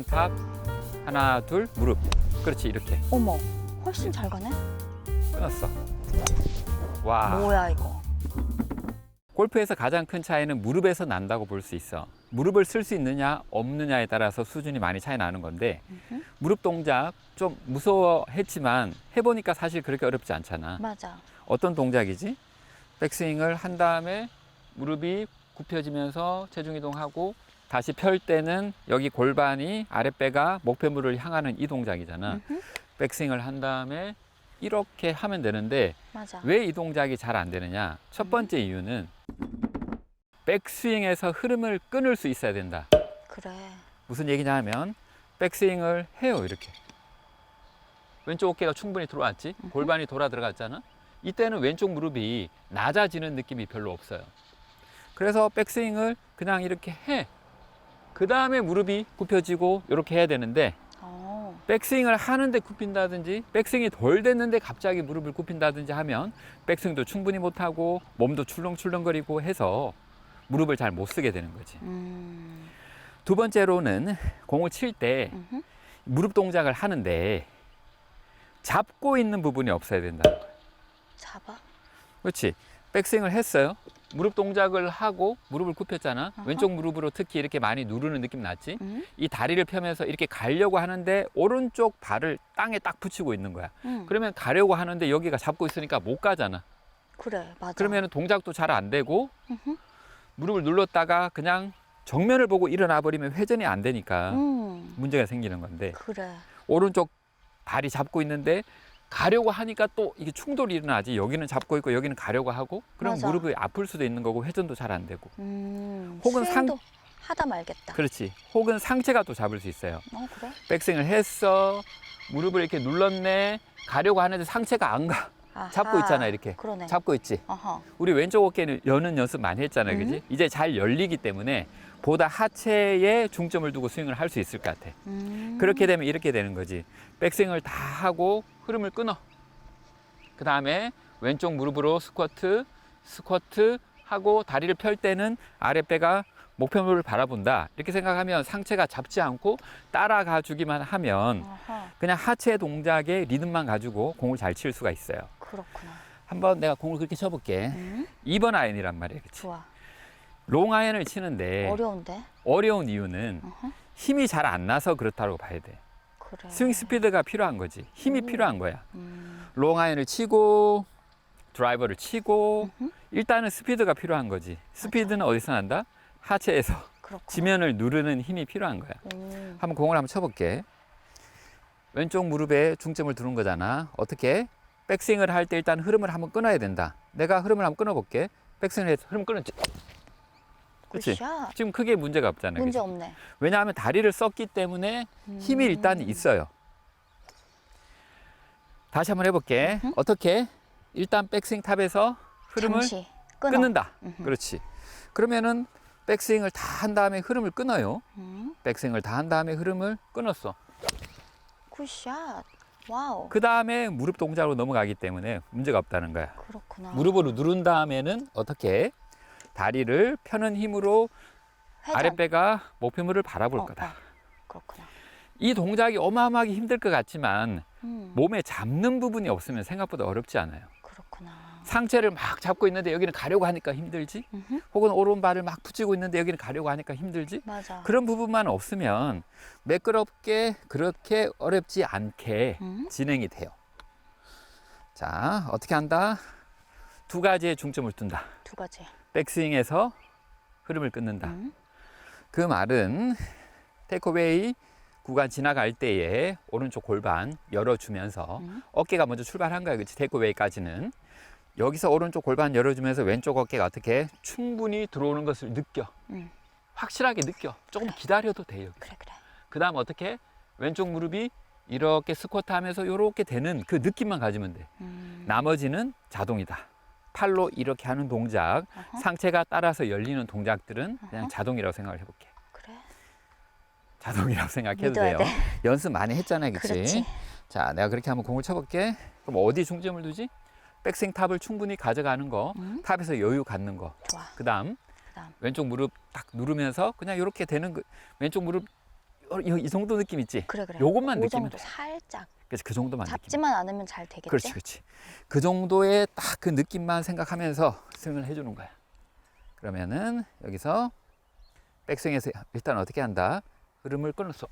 탑 하나 둘 무릎 그렇지 이렇게 어머, 훨씬 잘 가네. 끊었어 와 뭐야 이거? 골프에서 가장 큰 차이는 무릎에서 난다고 볼 수 있어 무릎을 쓸 수 있느냐 없느냐에 따라서 수준이 많이 차이 나는 건데 음흠. 무릎 동작 좀 무서워했지만 해보니까 사실 그렇게 어렵지 않잖아 맞아. 어떤 동작이지? 백스윙을 한 다음에 무릎이 굽혀지면서 체중 이동하고 다시 펼 때는 여기 골반이 아랫배가 목표물을 향하는 이 동작이잖아. 음흠. 백스윙을 한 다음에 이렇게 하면 되는데. 왜 이 동작이 잘 안 되느냐? 첫 번째 이유는 백스윙에서 흐름을 끊을 수 있어야 된다. 그래. 무슨 얘기냐 하면 백스윙을 해요 이렇게 왼쪽 어깨가 충분히 들어왔지 골반이 돌아 들어갔잖아 이때는 왼쪽 무릎이 낮아지는 느낌이 별로 없어요 그래서 백스윙을 그냥 이렇게 해 그 다음에 무릎이 굽혀지고 이렇게 해야 되는데 어. 백스윙을 하는데 굽힌다든지 백스윙이 덜 됐는데 갑자기 무릎을 굽힌다든지 하면 백스윙도 충분히 못하고 몸도 출렁출렁거리고 해서 무릎을 잘 못 쓰게 되는 거지 음. 두 번째로는 공을 칠 때. 무릎 동작을 하는데 잡고 있는 부분이 없어야 된다. 잡아. 그렇지. 백스윙을 했어요. 무릎 동작을 하고 무릎을 굽혔잖아. 어허. 왼쪽 무릎으로 특히 이렇게 많이 누르는 느낌 났지? 음. 이 다리를 펴면서 이렇게 가려고 하는데 오른쪽 발을 땅에 딱 붙이고 있는 거야. 음. 그러면 가려고 하는데 여기가 잡고 있으니까 못 가잖아. 그래. 맞아. 그러면 동작도 잘 안 되고 음흠. 무릎을 눌렀다가 그냥 정면을 보고 일어나 버리면 회전이 안 되니까 음. 문제가 생기는 건데 그래. 오른쪽 다리 잡고 있는데 가려고 하니까 또 이게 충돌이 일어나지 여기는 잡고 있고 여기는 가려고 하고 그럼 맞아. 무릎이 아플 수도 있는 거고 회전도 잘 안 되고 음. 혹은 상- 하다 말겠다. 그렇지 혹은 상체가 또 잡을 수 있어요 어 그래? 백스윙을 했어 무릎을 이렇게 눌렀네 가려고 하는데 상체가 안가 아하. 잡고 있잖아 이렇게 그러네. 잡고 있지 어허. 우리 왼쪽 어깨는 여는 연습 많이 했잖아요 그지 이제 잘 열리기 때문에 보다 하체에 중점을 두고 스윙을 할 수 있을 것 같아 음. 그렇게 되면 이렇게 되는 거지. 백스윙을 다 하고 흐름을 끊어. 그 다음에 왼쪽 무릎으로 스쿼트, 스쿼트 하고 다리를 펼 때는 아랫배가 목표물을 바라본다. 이렇게 생각하면 상체가 잡지 않고 따라가 주기만 하면. 그냥 하체 동작의 리듬만 가지고 공을 잘 칠 수가 있어요. 그렇구나. 한번 내가 공을 그렇게 쳐볼게. 음. 2번 아이언이란 말이에요. 그치? 좋아. 롱 아이언을 치는데 어려운데? 어려운 이유는 어허. 힘이 잘 안 나서 그렇다고 봐야 돼. 그래. 스윙 스피드가 필요한 거지. 힘이 음. 필요한 거야. 음. 롱 아이언을 치고 드라이버를 치고 음흠. 일단은 스피드가 필요한 거지. 스피드는 어디서 난다? 하체에서 그렇구나. 지면을 누르는 힘이 필요한 거야. 음. 한번 공을 한번 쳐볼게. 왼쪽 무릎에 중점을 두는 거잖아. 어떻게? 백스윙을 할 때 일단 흐름을 한번 끊어야 된다. 내가 흐름을 한번 끊어볼게. 백스윙을 해서 흐름 끊었지. 그치? 굿샷. 지금 크게 문제가 없잖아. 문제 그치? 없네. 왜냐하면 다리를 썼기 때문에 힘이 음. 일단 있어요. 다시 한번 해볼게. 어떻게? 일단 백스윙 탑에서 흐름을 잠시 끊어. 끊는다. 그렇지. 그러면은 백스윙을 다 한 다음에 흐름을 끊어요. 음. 백스윙을 다 한 다음에 흐름을 끊었어. 굿샷. 와우. 그 다음에 무릎 동작으로 넘어가기 때문에 문제가 없다는 거야. 그렇구나. 무릎으로 누른 다음에는 어떻게? 다리를 펴는 힘으로 회전. 아랫배가 목표물을 바라볼 어, 거다. 어. 그렇구나. 이 동작이 어마어마하게 힘들 것 같지만 음. 몸에 잡는 부분이 없으면 생각보다 어렵지 않아요. 그렇구나. 상체를 막 잡고 있는데 여기는 가려고 하니까 힘들지? 음흠. 혹은 오른발을 막 붙이고 있는데 여기는 가려고 하니까 힘들지? 맞아. 그런 부분만 없으면 매끄럽게 그렇게 어렵지 않게 음. 진행이 돼요. 자, 어떻게 한다? 두 가지의 중점을 둔다. 두 가지. 백스윙에서 흐름을 끊는다. 음. 그 말은 테이크어웨이 구간 지나갈 때에 오른쪽 골반 열어주면서 음. 어깨가 먼저 출발한 거야. 그치? 테이크어웨이까지는. 여기서 오른쪽 골반 열어주면서 왼쪽 어깨가 어떻게 충분히 들어오는 것을 느껴. 음. 확실하게 느껴. 조금 기다려도 돼요. 그래 그래. 그 다음 어떻게? 왼쪽 무릎이 이렇게 스쿼트 하면서 이렇게 되는 그 느낌만 가지면 돼. 음. 나머지는 자동이다. 팔로 이렇게 하는 동작, 어허. 상체가 따라서 열리는 동작들은 그냥 어허. 자동이라고 생각을 해볼게. 그래. 자동이라고 생각해도 믿어야 돼요. 돼. 연습 많이 했잖아요, 그치? 그렇지. 자, 내가 그렇게 한번 공을 쳐볼게. 그럼 어디 중점을 두지? 백스윙 탑을 충분히 가져가는 거, 음. 탑에서 여유 갖는 거. 좋아. 그 다음, 그다음. 왼쪽 무릎 딱 누르면서 그냥 이렇게 되는 그, 왼쪽 무릎 어, 이, 이 정도 느낌 있지? 그래 그래. 요것만 그 느끼면 정도 돼. 살짝 그렇지 그 정도만 느낌. 잡지만 않으면 잘 되겠지? 그렇지 그렇지. 그 정도의 딱 그 느낌만 생각하면서 스윙을 해주는 거야. 그러면은 여기서 백스윙에서 일단 어떻게 한다? 흐름을 끊었어.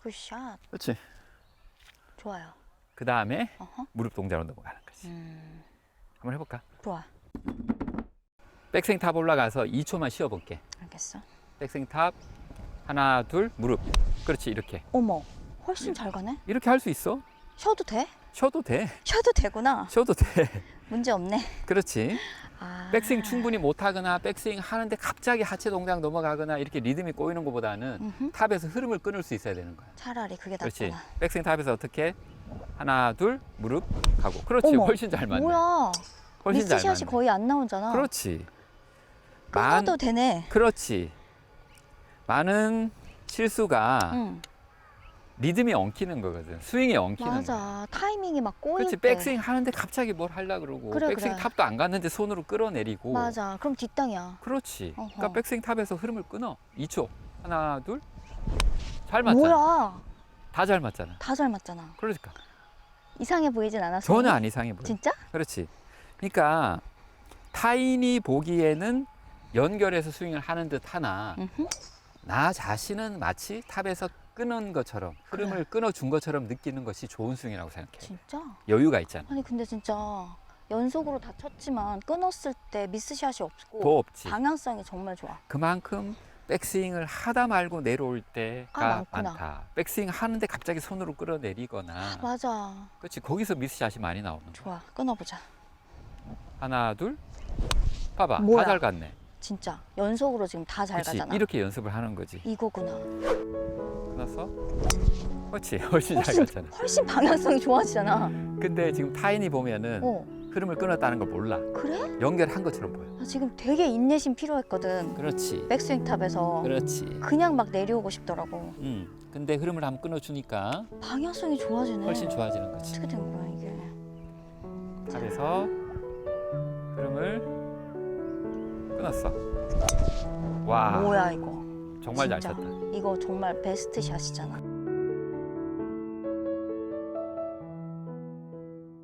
굿샷. 그렇지. 좋아요. 그 다음에 어허. 무릎 동작으로 넘어가는 거지. 음, 한번 해볼까? 좋아. 백스윙 탑 올라가서 2초만 쉬어볼게. 알겠어. 백스윙 탑 하나 둘 무릎. 그렇지 이렇게 어머, 훨씬 잘 가네. 이렇게 할 수 있어. 쉬어도 돼? 쉬어도 돼. 쉬어도 되구나. 쉬어도 돼. 문제 없네. 그렇지. 아. 백스윙 충분히 못하거나 백스윙 하는데 갑자기 하체 동작 넘어가거나 이렇게 리듬이 꼬이는 것보다는 음흠. 탑에서 흐름을 끊을 수 있어야 되는 거야. 차라리 그게 그렇지. 낫구나. 백스윙 탑에서 어떻게 하나 둘 무릎 가고. 그렇지. 어머, 훨씬 잘 맞네. 뭐야? 훨씬 잘 맞네. 거의 안 나오잖아. 그렇지. 만 끊어도 되네. 그렇지. 많은 실수가 응. 리듬이 엉키는 거거든. 스윙이 엉키는 거야. 맞아. 타이밍이 막 꼬일 그렇지. 때. 백스윙 하는데 갑자기 뭘 하려 그러고 그래, 백스윙 그래. 탑도 안 갔는데 손으로 끌어내리고 맞아. 그럼 뒷땅이야. 그렇지. 어허. 그러니까 백스윙 탑에서 흐름을 끊어. 2초. 하나, 둘. 잘 맞잖아. 뭐야? 다 잘 맞잖아. 다 잘 맞잖아. 그러니까 이상해 보이진 않았어. 전혀 안 이상해 보여. 진짜? 그렇지. 그러니까 타인이 보기에는 연결해서 스윙을 하는 듯 하나 음흠. 나 자신은 마치 탑에서 끊은 것처럼 흐름을 끊어준 것처럼 느끼는 것이 좋은 스윙이라고 생각해. 진짜? 여유가 있잖아. 아니 근데 진짜 연속으로 다 쳤지만 끊었을 때 미스샷이 없고 더 없지. 방향성이 정말 좋아. 그만큼 백스윙을 하다 말고 내려올 때가 아, 많구나. 많다. 백스윙 하는데 갑자기 손으로 끌어내리거나. 맞아. 그렇지. 거기서 미스샷이 많이 나오는 거야. 좋아. 끊어보자. 하나, 둘. 봐봐. 뭐야? 다잘 갔네. 진짜 연속으로 지금 다 잘 그렇지. 가잖아. 이렇게 연습을 하는 거지. 이거구나. 끊어서. 그렇지. 훨씬 잘 훨씬 갔잖아. 훨씬 방향성이 좋아지잖아. 근데 지금 타인이 보면은 어 흐름을 끊었다는 걸 몰라. 그래? 연결한 것처럼 보여. 나 지금 되게 인내심 필요했거든. 그렇지. 백스윙 탑에서 그렇지. 그냥 막 내려오고 싶더라고. 음. 근데 흐름을 한번 끊어주니까 방향성이 좋아지네. 훨씬 좋아지는 거지. 어떻게 된 거야 이게? 탑에서 끊었어. 와, 뭐야 이거? 정말 잘 진짜. 쳤다. 이거 정말 베스트 샷이잖아.